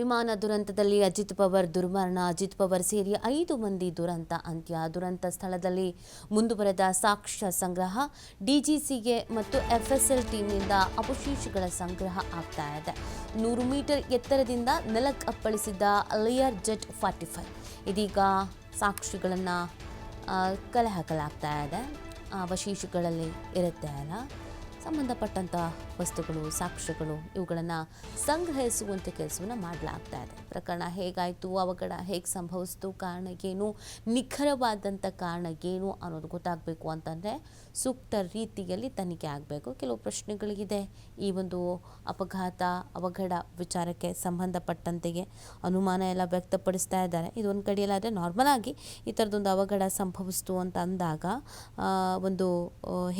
ವಿಮಾನ ದುರಂತದಲ್ಲಿ ಅಜಿತ್ ಪವರ್ ದುರ್ಮರಣ, ಅಜಿತ್ ಪವರ್ ಸೇರಿ ಐದು ಮಂದಿ ದುರಂತ ಅಂತ್ಯ. ದುರಂತ ಸ್ಥಳದಲ್ಲಿ ಮುಂದುವರೆದ ಸಾಕ್ಷ್ಯ ಸಂಗ್ರಹ, ಡಿಜಿಸಿಗೆ ಮತ್ತು ಎಫ್ಎಸ್ಎಲ್ ಟೀಮ್ನಿಂದ ಅವಶೇಷಗಳ ಸಂಗ್ರಹ ಆಗ್ತಾ ಇದೆ. ನೂರು ಮೀಟರ್ ಎತ್ತರದಿಂದ ನೆಲಕ್ಕೆ ಅಪ್ಪಳಿಸಿದ್ದ ಲೇಯರ್ ಜೆಟ್ ಫಾರ್ಟಿ ಫೈವ್. ಇದೀಗ ಸಾಕ್ಷಿಗಳನ್ನು ಕಲೆ ಹಾಕಲಾಗ್ತಾ ಇದೆ. ಅವಶೇಷಗಳಲ್ಲಿ ಇರುತ್ತೆ ಅಲ್ಲ. ಸಂಬಂಧಪಟ್ಟಂಥ ವಸ್ತುಗಳು, ಸಾಕ್ಷ್ಯಗಳು ಇವುಗಳನ್ನು ಸಂಗ್ರಹಿಸುವಂಥ ಕೆಲಸವನ್ನು ಮಾಡಲಾಗ್ತಾ ಇದೆ. ಪ್ರಕರಣ ಹೇಗಾಯಿತು, ಅವಘಡ ಹೇಗೆ ಸಂಭವಿಸ್ತು, ಕಾರಣ ಏನು ನಿಖರವಾದಂಥ ಕಾರಣ ಏನು ಅನ್ನೋದು ಗೊತ್ತಾಗಬೇಕು ಅಂತಂದರೆ ಸೂಕ್ತ ರೀತಿಯಲ್ಲಿ ತನಿಖೆ ಆಗಬೇಕು. ಕೆಲವು ಪ್ರಶ್ನೆಗಳಿಗಿದೆ. ಈ ಒಂದು ಅಪಘಾತ, ಅವಘಡ ವಿಚಾರಕ್ಕೆ ಸಂಬಂಧಪಟ್ಟಂತೆಗೆ ಅನುಮಾನ ಎಲ್ಲ ವ್ಯಕ್ತಪಡಿಸ್ತಾ ಇದ್ದಾರೆ. ಇದೊಂದು ಕಡೆಯಲ್ಲಾದರೆ ನಾರ್ಮಲ್ ಆಗಿ ಈ ಥರದೊಂದು ಅವಘಡ ಸಂಭವಿಸ್ತು ಅಂತ ಅಂದಾಗ ಒಂದು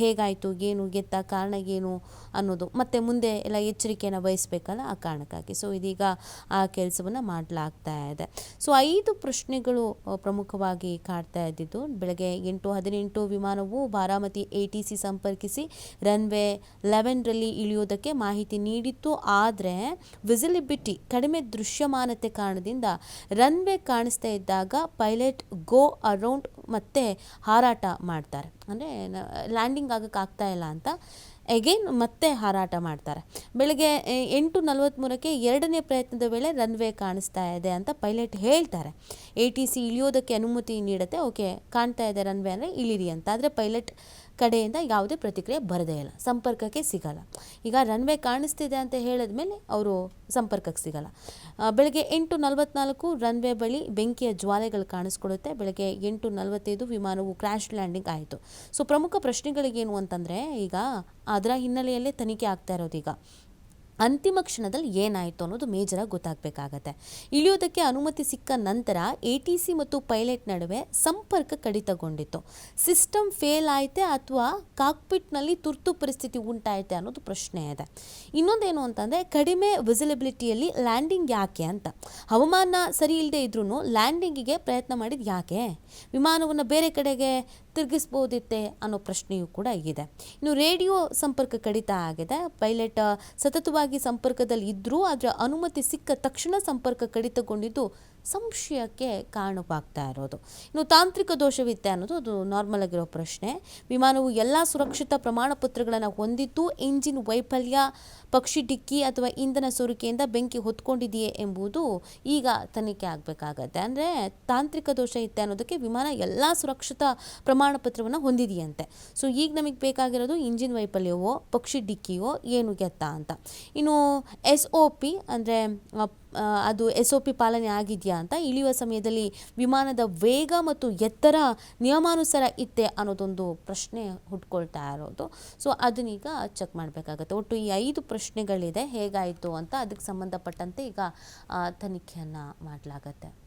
ಹೇಗಾಯಿತು, ಏನು ಗೆತ್ತ ಕಾರಣ ಏನು ಅನ್ನೋದು. ಮತ್ತು ಮುಂದೆ ಎಲ್ಲ ಎಚ್ಚರಿಕೆಯನ್ನು ವಹಿಸ್ಬೇಕಲ್ಲ ಆ ಕಾರಣಕ್ಕಾಗಿ. ಸೊ ಇದೀಗ ಆ ಕೆಲಸವನ್ನು ಮಾಡಲಾಗ್ತಾ ಇದೆ. ಸೊ ಐದು ಪ್ರಶ್ನೆಗಳು ಪ್ರಮುಖವಾಗಿ ಕಾಡ್ತಾ ಇದ್ದಿದ್ದು. ಬೆಳಗ್ಗೆ ಎಂಟು ಹದಿನೆಂಟು ವಿಮಾನವು ಬಾರಾಮತಿ ಎ ಟಿ ಸಿ ಸಂಪರ್ಕಿಸಿ ರನ್ವೇ ಲೆವೆನ್ರಲ್ಲಿ ಇಳಿಯೋದಕ್ಕೆ ಮಾಹಿತಿ ನೀಡಿತ್ತು. ಆದರೆ ವಿಸಿಲಿಬಿಟಿ ಕಡಿಮೆ ದೃಶ್ಯಮಾನತೆ ಕಾರಣದಿಂದ ರನ್ವೇ ಕಾಣಿಸ್ತಾ ಇದ್ದಾಗ, ಪೈಲಟ್ ಗೋ ಅರೌಂಡ್ ಮತ್ತೆ ಹಾರಾಟ ಮಾಡ್ತಾರೆ. ಅಂದರೆ ಲ್ಯಾಂಡಿಂಗ್ ಆಗಕ್ಕೆ ಆಗ್ತಾ ಇಲ್ಲ ಅಂತ ಎಗೇನ್ ಮತ್ತೆ ಹಾರಾಟ ಮಾಡ್ತಾರೆ. ಬೆಳಗ್ಗೆ ಎಂಟು ನಲವತ್ತ್ಮೂರಕ್ಕೆ ಎರಡನೇ ಪ್ರಯತ್ನದ ವೇಳೆ ರನ್ವೇ ಕಾಣಿಸ್ತಾ ಇದೆ ಅಂತ ಪೈಲಟ್ ಹೇಳ್ತಾರೆ. ಎ ಟಿ ಸಿ ಇಳಿಯೋದಕ್ಕೆ ಅನುಮತಿ ನೀಡುತ್ತೆ ಓಕೆ ಕಾಣ್ತಾ ಇದೆ ರನ್ವೇ ಅಂದರೆ ಇಳಿರಿ ಅಂತ. ಆದರೆ ಪೈಲಟ್ ಕಡೆಯಿಂದ ಯಾವುದೇ ಪ್ರತಿಕ್ರಿಯೆ ಬರದೇ ಇಲ್ಲ. ಸಂಪರ್ಕಕ್ಕೆ ಸಿಗಲ್ಲ. ಈಗ ರನ್ವೇ ಕಾಣಿಸ್ತಿದೆ ಅಂತ ಹೇಳಿದ ಮೇಲೆ ಅವರು ಸಂಪರ್ಕಕ್ಕೆ ಸಿಗಲ್ಲ. ಬೆಳಗ್ಗೆ ಎಂಟು ನಲವತ್ನಾಲ್ಕು ರನ್ವೇ ಬಳಿ ಬೆಂಕಿಯ ಜ್ವಾಲೆಗಳು ಕಾಣಿಸ್ಕೊಳ್ಳುತ್ತೆ. ಬೆಳಗ್ಗೆ ಎಂಟು ನಲವತ್ತೈದು ವಿಮಾನವು ಕ್ರ್ಯಾಶ್ ಲ್ಯಾಂಡಿಂಗ್ ಆಯಿತು. ಸೊ ಪ್ರಮುಖ ಪ್ರಶ್ನೆಗಳಿಗೇನು ಅಂತಂದರೆ ಈಗ ಅದರ ಹಿನ್ನೆಲೆಯಲ್ಲೇ ತನಿಖೆ ಆಗ್ತಾ ಇರೋದು ಈಗ. ಅಂತಿಮ ಕ್ಷಣದಲ್ಲಿ ಏನಾಯಿತು ಅನ್ನೋದು ಮೇಜರಾಗಿ ಗೊತ್ತಾಗಬೇಕಾಗತ್ತೆ. ಇಳಿಯೋದಕ್ಕೆ ಅನುಮತಿ ಸಿಕ್ಕ ನಂತರ ಎ ಟಿ ಸಿ ಮತ್ತು ಪೈಲಟ್ ನಡುವೆ ಸಂಪರ್ಕ ಕಡಿತಗೊಂಡಿತ್ತು. ಸಿಸ್ಟಮ್ ಫೇಲ್ ಆಯಿತೆ ಅಥವಾ ಕಾಕ್ಪಿಟ್ನಲ್ಲಿ ತುರ್ತು ಪರಿಸ್ಥಿತಿ ಉಂಟಾಯಿತೆ ಅನ್ನೋದು ಪ್ರಶ್ನೆ ಇದೆ. ಇನ್ನೊಂದೇನು ಅಂತಂದರೆ, ಕಡಿಮೆ ವಿಸಿಲಿಬಿಲಿಟಿಯಲ್ಲಿ ಲ್ಯಾಂಡಿಂಗ್ ಯಾಕೆ ಅಂತ. ಹವಾಮಾನ ಸರಿ ಇಲ್ಲದೆ ಇದ್ರೂ ಲ್ಯಾಂಡಿಂಗಿಗೆ ಪ್ರಯತ್ನ ಮಾಡಿದ ಯಾಕೆ? ವಿಮಾನವನ್ನು ಬೇರೆ ಕಡೆಗೆ ತಿರುಗಿಸ್ಬೋದಿತ್ತೆ ಅನ್ನೋ ಪ್ರಶ್ನೆಯೂ ಕೂಡ ಇದೆ. ಇನ್ನು ರೇಡಿಯೋ ಸಂಪರ್ಕ ಕಡಿತ ಆಗಿದೆ. ಪೈಲಟ್, ಸತತವಾಗಿ ಸಂಪರ್ಕದಲ್ಲಿ ಇದ್ದರೂ ಅದರ ಅನುಮತಿ ಸಿಕ್ಕ ತಕ್ಷಣ ಸಂಪರ್ಕ ಕಡಿತಗೊಂಡಿದ್ದು ಸಂಶಯಕ್ಕೆ ಕಾರಣವಾಗ್ತಾ ಇರೋದು. ಇನ್ನು ತಾಂತ್ರಿಕ ದೋಷವಿತ್ತೆ ಅನ್ನೋದು ಅದು ನಾರ್ಮಲ್ ಆಗಿರೋ ಪ್ರಶ್ನೆ. ವಿಮಾನವು ಎಲ್ಲ ಸುರಕ್ಷಿತ ಪ್ರಮಾಣ ಪತ್ರಗಳನ್ನು ಹೊಂದಿದ್ದು ಇಂಜಿನ್ ವೈಫಲ್ಯ, ಪಕ್ಷಿ ಡಿಕ್ಕಿ ಅಥವಾ ಇಂಧನ ಸೋರಿಕೆಯಿಂದ ಬೆಂಕಿ ಹೊತ್ಕೊಂಡಿದೆಯೇ ಎಂಬುದು ಈಗ ತನಿಖೆ ಆಗಬೇಕಾಗತ್ತೆ. ಅಂದರೆ ತಾಂತ್ರಿಕ ದೋಷ ಇತ್ತೆ ಅನ್ನೋದಕ್ಕೆ ವಿಮಾನ ಎಲ್ಲ ಸುರಕ್ಷಿತ ಪ್ರಮಾಣ ಪತ್ರವನ್ನು ಹೊಂದಿದೆಯಂತೆ. ಸೊ ಈಗ ನಮಗೆ ಬೇಕಾಗಿರೋದು ಇಂಜಿನ್ ವೈಫಲ್ಯವೋ, ಪಕ್ಷಿ ಡಿಕ್ಕಿಯೋ, ಏನು ಗೆತ್ತ ಅಂತ. ಇನ್ನು ಎಸ್ ಒ ಪಿ ಅಂದರೆ ಅದು ಎಸ್ ಒ ಪಿ ಪಾಲನೆ ಆಗಿದೆಯಾ ಅಂತ ಇಳಿಯುವ ಸಮಯದಲ್ಲಿ ವಿಮಾನದ ವೇಗ ಮತ್ತು ಎತ್ತರ ನಿಯಮಾನುಸಾರ ಇತ್ತೆ ಅನ್ನೋದೊಂದು ಪ್ರಶ್ನೆ ಹುಟ್ಕೊಳ್ತಾ ಇರೋದು. ಸೊ ಅದನ್ನೀಗ ಚೆಕ್ ಮಾಡಬೇಕಾಗತ್ತೆ. ಒಟ್ಟು ಈ ಐದು ಪ್ರಶ್ನೆಗಳಿದೆ, ಹೇಗಾಯಿತು ಅಂತ ಅದಕ್ಕೆ ಸಂಬಂಧಪಟ್ಟಂತೆ ಈಗ ತನಿಖೆಯನ್ನು ಮಾಡಲಾಗತ್ತೆ.